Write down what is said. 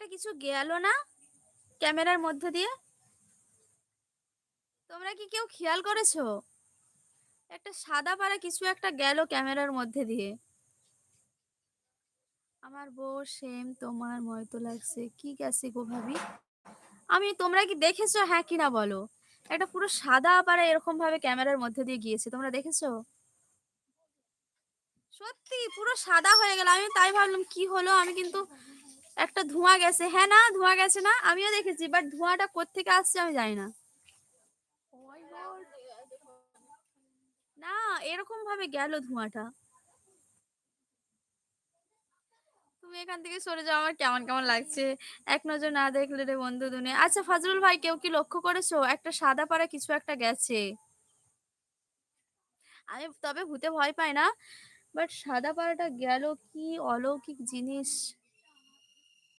একটা কিছু গেল না ক্যামেরার মধ্য দিয়ে? তোমরা কি কেউ খেয়াল করেছ? একটা সাদা পাড়া কিছু একটা গেল ক্যামেরার মধ্যে দিয়ে। আমার বউ সেম তোমার মতো লাগছে। কি গেছে গো ভাবি? আমি, তোমরা কি দেখেছ? হ্যাঁ কি না বলো। একটা পুরো সাদা পাড়া এরকম ভাবে ক্যামেরার মধ্যে দিয়ে গিয়েছে। তোমরা দেখেছ? সত্যি, পুরো সাদা হয়ে গেল। আমি তাই ভাবলাম, কি হলো? আমি কিন্তু একটা ধোঁয়া গেছে। হ্যাঁ না, ধোঁয়া গেছে না, আমিও দেখেছি বাট ধোঁয়াটা কোত্থেকে আসছে আমি জানি না! না এরকম ভাবে গেল ধোঁয়াটা। তুমি এখান থেকে সরে যাও, আমার কেমন কেমন লাগছে? এক নজর না দেখলে রে বন্ধু দুনে আচ্ছা ফজলুল ভাই, কেউ কি লক্ষ্য করেছ? একটা সাদা পাড়া কিছু একটা গেছে। আমি তবে ভূতে ভয় পাই না বাট সাদা পাড়াটা গেল, কি অলৌকিক জিনিস।